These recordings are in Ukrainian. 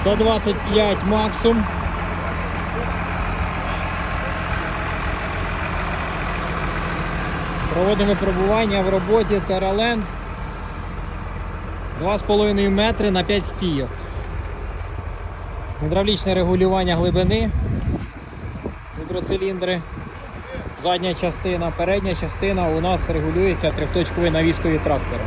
125 максимум. Проводимо пробування в роботі Тераленд. 2,5 метри на 5 стійок. Гідравлічне регулювання глибини. Гідроциліндри. Задня частина, передня частина у нас регулюється трьохточковою навіскою трактора.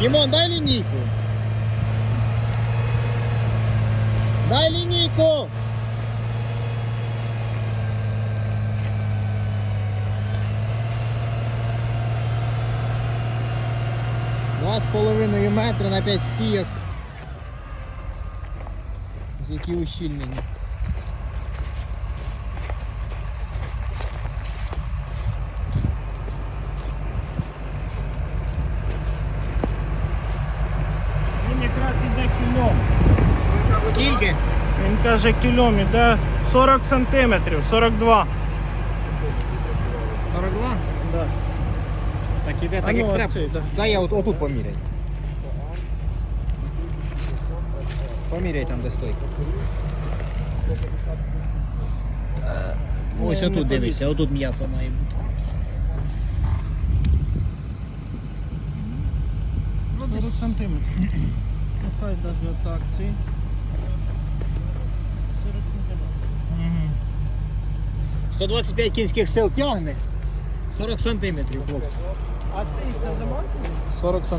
Дімон, дай лінійку. Дай лінійку. Два з половиною метри на 5 стійок. Ось Які ущільнені. Скільки? Він каже кільом іде 40 сантиметрів, 42. 42? Да. Так іде, так як ну, треба. оцей, да. Дай я от, отут поміряй. Поміряй там, де стойка. Ось Не, отут дивися, отут м'ясо має бути. Ну, 40 сантиметрів. Ну хай навіть отак ці. 40 сантиметрів. 125 кінських сил тягне. 40 сантиметрів, хлопці. А це за максимум? 40 сантиметрів.